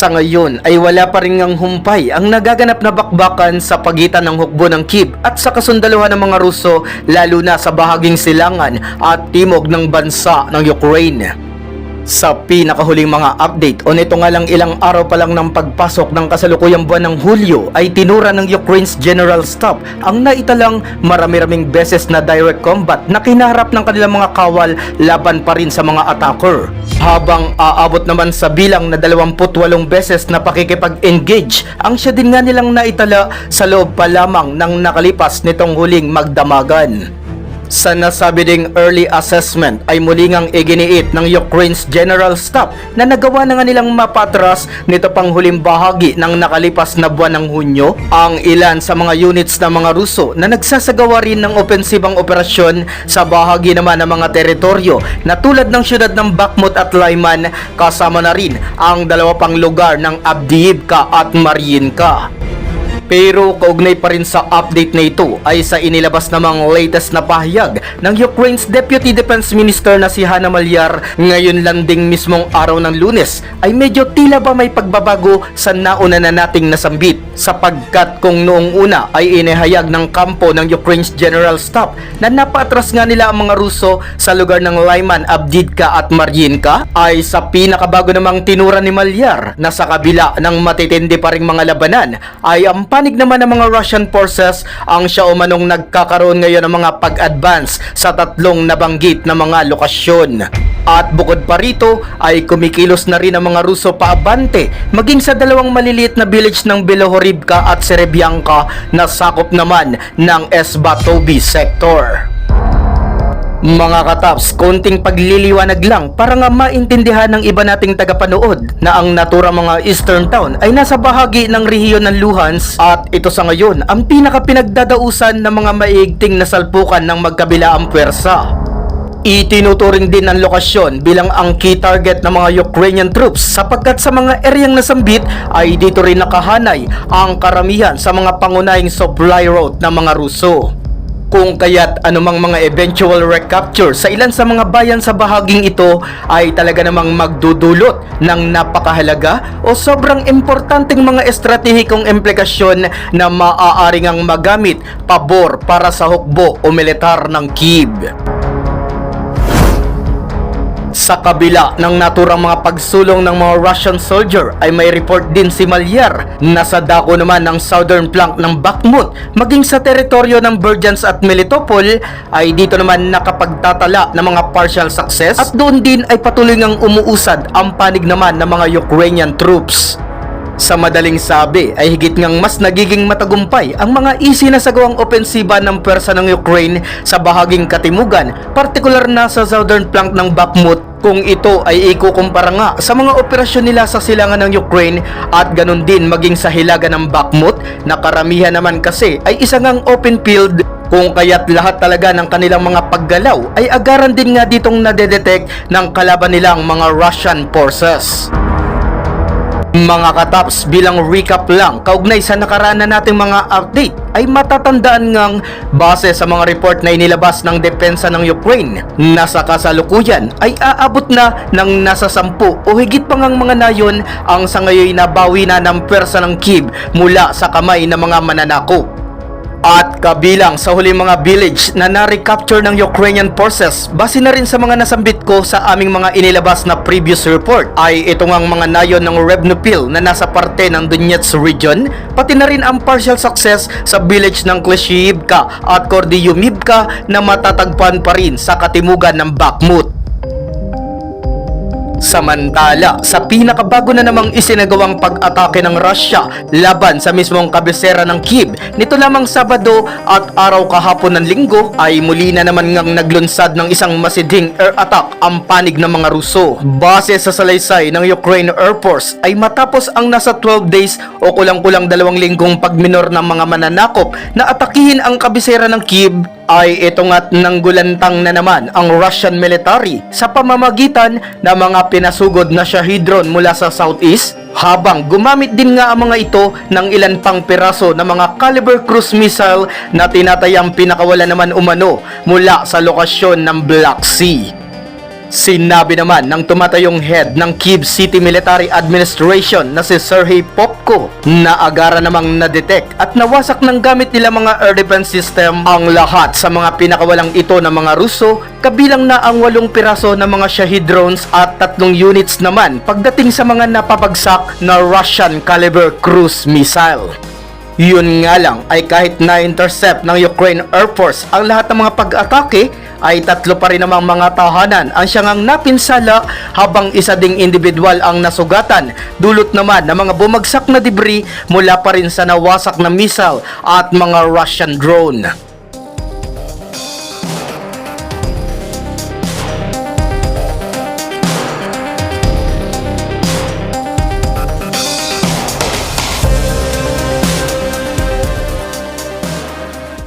Sa ngayon ay wala pa rin ngang humpay ang nagaganap na bakbakan sa pagitan ng hukbo ng Kiev at sa kasundaluhan ng mga Ruso lalo na sa bahaging silangan at timog ng bansa ng Ukraine. Sa pinakahuling mga update o nito nga lang ilang araw pa lang ng pagpasok ng kasalukuyang buwan ng Hulyo ay tinura ng Ukraine's General Staff ang naitalang marami-raming beses na direct combat na kinaharap ng kanilang mga kawal laban pa rin sa mga attacker. Habang aabot naman sa bilang na 28 beses na pakikipag-engage ang siya din nga nilang naitala sa loob pa lamang ng nakalipas nitong huling magdamagan. Sa nasabi ding early assessment ay muli ngang iginiit ng Ukraine's General Staff na nagawa na nga nilang mapatras nito pang huling bahagi ng nakalipas na buwan ng Hunyo ang ilan sa mga units ng mga Ruso na nagsasagawa rin ng opensibang operasyon sa bahagi naman ng mga teritoryo na tulad ng syudad ng Bakhmut at Lyman kasama na rin ang dalawa pang lugar ng Avdiivka at Mariinka. Pero kaugnay pa rin sa update na ito ay sa inilabas namang latest na pahayag ng Ukraine's Deputy Defense Minister na si Hanna Malyar ngayon landing mismong araw ng lunes ay medyo tila ba may pagbabago sa nauna na nating nasambit? Sapagkat kung noong una ay inihayag ng kampo ng Ukraine's General Staff na napatras nga nila ang mga Ruso sa lugar ng Lyman, Abdidka at Mariinka ay sa pinakabago namang tinura ni Malyar na sa kabila ng matitindi pa ring mga labanan ay ang panig naman ng mga Russian forces ang siya umanong nagkakaroon ngayon ng mga pag-advance sa tatlong nabanggit na mga lokasyon. At bukod pa rito ay kumikilos na rin ang mga Ruso paabante maging sa dalawang maliliit na village ng Belohorivka at Serebianka na sakop naman ng Esbatobi sector. Mga kataps, konting pagliliwanag lang para nga maintindihan ng iba nating tagapanood na ang natura mga eastern town ay nasa bahagi ng rehiyon ng Luhansk at ito sa ngayon ang pinakapinagdadausan ng mga maigting na salpukan ng magkabilaang pwersa. Itinuturing din ang lokasyon bilang ang key target ng mga Ukrainian troops sapagkat sa mga eryang nasambit ay dito rin nakahanay ang karamihan sa mga pangunahing supply route ng mga Ruso. Kung kaya't anumang mga eventual recapture sa ilan sa mga bayan sa bahaging ito ay talaga namang magdudulot ng napakahalaga o sobrang importanteng mga estratehikong implikasyon na maaaring ang magamit pabor para sa hukbo o militar ng Kiev. Sa kabila ng naturang mga pagsulong ng mga Russian soldier ay may report din si Malyar na sa dako naman ng southern flank ng Bakhmut maging sa teritoryo ng Berjansk at Melitopol ay dito naman nakapagtatala ng mga partial success at doon din ay patuloy ngang umuusad ang panig naman ng mga Ukrainian troops. Sa madaling sabi ay higit ngang mas nagiging matagumpay ang mga isinasagawang opensiba ng pwersa ng Ukraine sa bahaging katimugan, partikular na sa southern flank ng Bakhmut kung ito ay ikukumpara nga sa mga operasyon nila sa silangan ng Ukraine at ganun din maging sa hilaga ng Bakhmut na karamihan naman kasi ay isang ngang open field kung kaya't lahat talaga ng kanilang mga paggalaw ay agaran din nga ditong nadedetect ng kalaban nilang mga Russian forces. Mga kataps bilang recap lang kaugnay sa nakaraan na nating mga update ay matatandaan ngang base sa mga report na inilabas ng depensa ng Ukraine na sa kasalukuyan ay aabot na ng nasa sampu o higit pa ngang mga nayon ang sa ngayon nabawi na ng pwersa ng Kiev mula sa kamay ng mga mananakop. At kabilang sa huling mga village na na-recapture ng Ukrainian forces, base na rin sa mga nasambit ko sa aming mga inilabas na previous report, ay ito ngang mga nayon ng Revnopil na nasa parte ng Donetsk region, pati na rin ang partial success sa village ng Kleshivka at Kordyumivka na matatagpuan pa rin sa katimugan ng Bakhmut. Samantala, sa pinakabago na namang isinagawang pag-atake ng Russia laban sa mismong kabisera ng Kiev, nito lamang Sabado at araw kahapon ng linggo ay muli na naman ngang naglunsad ng isang masidhing air attack ang panig ng mga Ruso. Base sa salaysay ng Ukraine Air Force ay matapos ang nasa 12 days o kulang-kulang dalawang linggong pagminor ng mga mananakop na atakihin ang kabisera ng Kiev ay ito nga't nanggulantang na naman ang Russian military sa pamamagitan ng mga pinasugod na Shahidron mula sa southeast habang gumamit din nga ang mga ito ng ilan pang piraso ng mga caliber cruise missile na tinatayang pinakawala naman umano mula sa lokasyon ng Black Sea. Sinabi naman ng tumatayong head ng Kiev City Military Administration na si Sergei Popko na agara namang na-detect at nawasak ng gamit nila mga air defense system ang lahat sa mga pinakawalang ito ng mga Ruso kabilang na ang walong piraso ng mga Shahid drones at tatlong units naman pagdating sa mga napapagsak na Russian caliber cruise missile. Yun nga lang ay kahit na-intercept ng Ukraine Air Force ang lahat ng mga pag-atake ay tatlo pa rin namang mga tahanan ang siyang ang napinsala habang isa ding individual ang nasugatan dulot naman ng mga bumagsak na debris mula pa rin sa nawasak na missile at mga Russian drone.